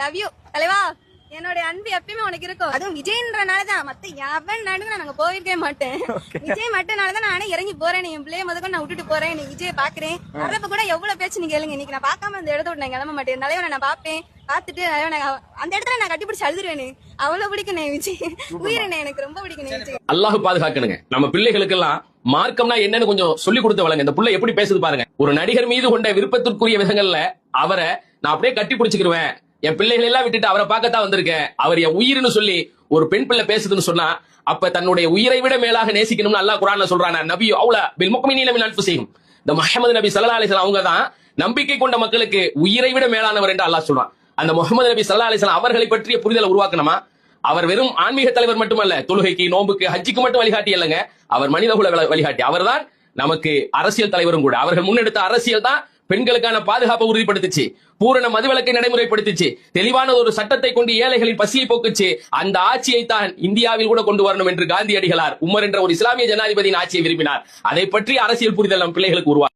Love you தலைவா. என்னோட அன்பு எப்பயுமே உனக்கு இருக்கும். அதுவும் விஜய்ன்றனாலதான். மத்த எவன் நடுங்க நான் அங்க போயிருக்கவே மாட்டேன். விஜய் மட்டும்னாலதான் நானே இறங்கி போறேன். என் பிள்ளைய முதல்ல நான் விட்டுட்டு போறேன். நீ விஜய் பாக்குறேன். வர்றப்ப கூட எவ்வளவு பேச்சு நீங்க கேளுங்க. இன்னைக்கு நான் பார்க்காம அந்த இடத்த விட்டு நான் கிளம்ப மாட்டேன். தலைவனை நான் பாப்பேன் பார்த்துட்டு தலைவனை அந்த இடத்துல நான் கட்டிப்பிடிச்சு அழுதுருவேனே. அவ்வளவு பிடிக்கும் நான் விஜய். உயிரினே எனக்கு ரொம்ப பிடிக்கும் நான் விஜய். அல்லாஹ் பாதுகாக்கணுங்க. நம்ம பிள்ளைகளுக்கெல்லாம் மார்க்கம்னா என்னன்னு கொஞ்சம் சொல்லி கொடுத்து வளங்க இந்த புள்ள எப்படி பேசுது பாருங்க. ஒரு நடிகர் மீது கொண்ட விருப்பத்திற்குரிய விதங்கள்ல அவரை நான் அப்படியே கட்டி பிடிச்சுக்கிருவேன் என் பிள்ளைகள் எல்லாம் விட்டுட்டு அவரை பார்க்கத்தான் வந்திருக்கேன். அவர் என் உயிர்னு சொல்லி ஒரு பெண் பிள்ளை பேசுதுன்னு சொன்னா அப்ப தன்னுடைய உயிரை விட மேலாக நேசிக்கணும்னு அல்லாஹ் குரான் சொல்றான். நபி அவுல பில் முக்மினீன மின் இந்த முகமது நபி சல்லா அலிஸ்லாம் அவங்க தான் நம்பிக்கை கொண்ட மக்களுக்கு உயிரை விட மேலானவர் என்று அல்லாஹ் சொல்றான் அந்த முகமது நபி சல்லா அலிஸ்லாம் அவர்களை பற்றிய புரிதலை உருவாக்கணுமா? அவர் வெறும் ஆன்மீக தலைவர் மட்டுமல்ல தொழுகைக்கு நோம்புக்கு ஹஜ்ஜிக்கு மட்டும் வழிகாட்டி இல்லைங்க அவர் மனிதகுல குல வழிகாட்டி. அவர்தான் நமக்கு அரசியல் தலைவரும் கூட. அவர்கள் முன்னெடுத்த அரசியல் தான் பெண்களுக்கான பாதுகாப்பை உறுதிப்படுத்துச்சு. பூரண மதுவிலக்கை நடைமுறைப்படுத்துச்சு. தெளிவான ஒரு சட்டத்தை கொண்டு ஏழைகளின் பசியை போக்குச்சு. அந்த ஆட்சியை தான் இந்தியாவில் கூட கொண்டு வரணும் என்று காந்தியடிகளார் உமர் என்ற ஒரு இஸ்லாமிய ஜனாதிபதியின் ஆட்சியை விரும்பினார். அதை பற்றி அரசியல் புரிதல் நம் பிள்ளைகளுக்கு உருவா